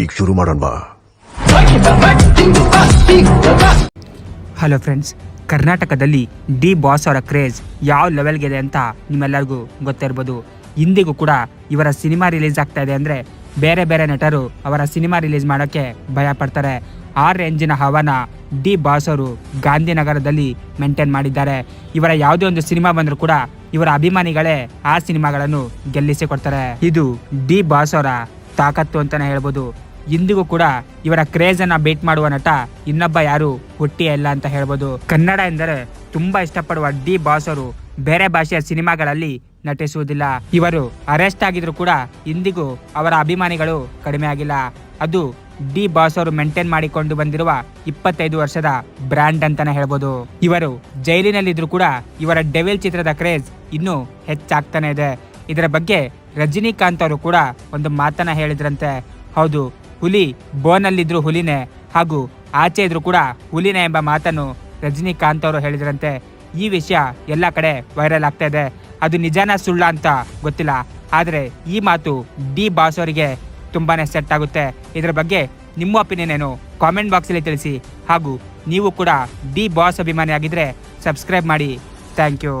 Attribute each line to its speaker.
Speaker 1: ಈಗ ಶುರು
Speaker 2: hello friends ಕರ್ನಾಟಕದಲ್ಲಿ ಡಿ ಬಾಸ್ ಅವರ ಕ್ರೇಜ್ ಯಾವ ಲೆವೆಲ್ಗಿದೆ ಅಂತ ನಿಮ್ಮೆಲ್ಲರಿಗೂ ಗೊತ್ತಿರ್ಬೋದು. ಇಂದಿಗೂ ಕೂಡ ಇವರ ಸಿನಿಮಾ ರಿಲೀಸ್ ಆಗ್ತಾ ಇದೆ ಅಂದರೆ ಬೇರೆ ಬೇರೆ ನಟರು ಅವರ ಸಿನಿಮಾ ರಿಲೀಸ್ ಮಾಡೋಕ್ಕೆ ಭಯ ಪಡ್ತಾರೆ. ಆ ರೇಂಜಿನ ಹವನ ಡಿ ಬಾಸ್ ಅವರು ಗಾಂಧಿನಗರದಲ್ಲಿ ಮೇಂಟೈನ್ ಮಾಡಿದ್ದಾರೆ. ಇವರ ಯಾವುದೇ ಒಂದು ಸಿನಿಮಾ ಬಂದರೂ ಕೂಡ ಇವರ ಅಭಿಮಾನಿಗಳೇ ಆ ಸಿನಿಮಾಗಳನ್ನು ಗೆಲ್ಲಿಸಿ ಕೊಡ್ತಾರೆ. ಇದು ಡಿ ಬಾಸ್ ಅವರ ತಾಕತ್ತು ಅಂತಾನೆ ಹೇಳ್ಬೋದು. ಇಂದಿಗೂ ಕೂಡ ಇವರ ಕ್ರೇಜ್ ಅನ್ನ ಬೀಟ್ ಮಾಡುವ ನಟ ಇನ್ನೊಬ್ಬ ಯಾರು ಹುಟ್ಟಿ ಇಲ್ಲ ಅಂತ ಹೇಳ್ಬೋದು. ಕನ್ನಡ ಎಂದರೆ ತುಂಬಾ ಇಷ್ಟಪಡುವ ಡಿ ಬಾಸ್ ಅವರು ಬೇರೆ ಭಾಷೆಯ ಸಿನಿಮಾಗಳಲ್ಲಿ ನಟಿಸುವುದಿಲ್ಲ. ಇವರು ಅರೆಸ್ಟ್ ಆಗಿದ್ರು ಕೂಡ ಇಂದಿಗೂ ಅವರ ಅಭಿಮಾನಿಗಳು ಕಡಿಮೆ ಆಗಿಲ್ಲ. ಅದು ಡಿ ಬಾಸ್ ಅವರು ಮೇಂಟೈನ್ ಮಾಡಿಕೊಂಡು ಬಂದಿರುವ ಇಪ್ಪತ್ತೈದು ವರ್ಷದ ಬ್ರ್ಯಾಂಡ್ ಅಂತಾನೆ ಹೇಳ್ಬೋದು. ಇವರು ಜೈಲಿನಲ್ಲಿದ್ರು ಕೂಡ ಇವರ ಡೆವಿಲ್ ಚಿತ್ರದ ಕ್ರೇಜ್ ಇನ್ನೂ ಹೆಚ್ಚಾಗ್ತಾನೆ ಇದೆ. ಇದರ ಬಗ್ಗೆ ರಜನಿಕಾಂತ್ ಅವರು ಕೂಡ ಒಂದು ಮಾತನ್ನ ಹೇಳಿದ್ರಂತೆ. ಹೌದು ಹುಲಿ, ಬೋನಲ್ಲಿದ್ರು ಹುಲಿನೇ ಹಾಗೂ ಆಚೆ ಇದ್ರು ಕೂಡ ಹುಲಿನೇ ಎಂಬ ಮಾತನ್ನು ರಜನಿಕಾಂತ್ ಅವರು ಹೇಳಿದ್ರಂತೆ. ಈ ವಿಷಯ ಎಲ್ಲ ಕಡೆ ವೈರಲ್ ಆಗ್ತಾ ಇದೆ. ಅದು ನಿಜಾನ ಸುಳ್ಳ ಅಂತ ಗೊತ್ತಿಲ್ಲ. ಆದರೆ ಈ ಮಾತು ಡಿ ಬಾಸ್ ಅವರಿಗೆ ತುಂಬಾನೇ ಸೆಟ್ ಆಗುತ್ತೆ. ಇದರ ಬಗ್ಗೆ ನಿಮ್ಮ ಒಪಿನಿಯನ್ ಏನು? ಕಾಮೆಂಟ್ ಬಾಕ್ಸಲ್ಲಿ ತಿಳಿಸಿ. ಹಾಗೂ ನೀವು ಕೂಡ ಡಿ ಬಾಸ್ ಅಭಿಮಾನಿ ಆಗಿದ್ರೆ ಸಬ್ಸ್ಕ್ರೈಬ್ ಮಾಡಿ. Thank you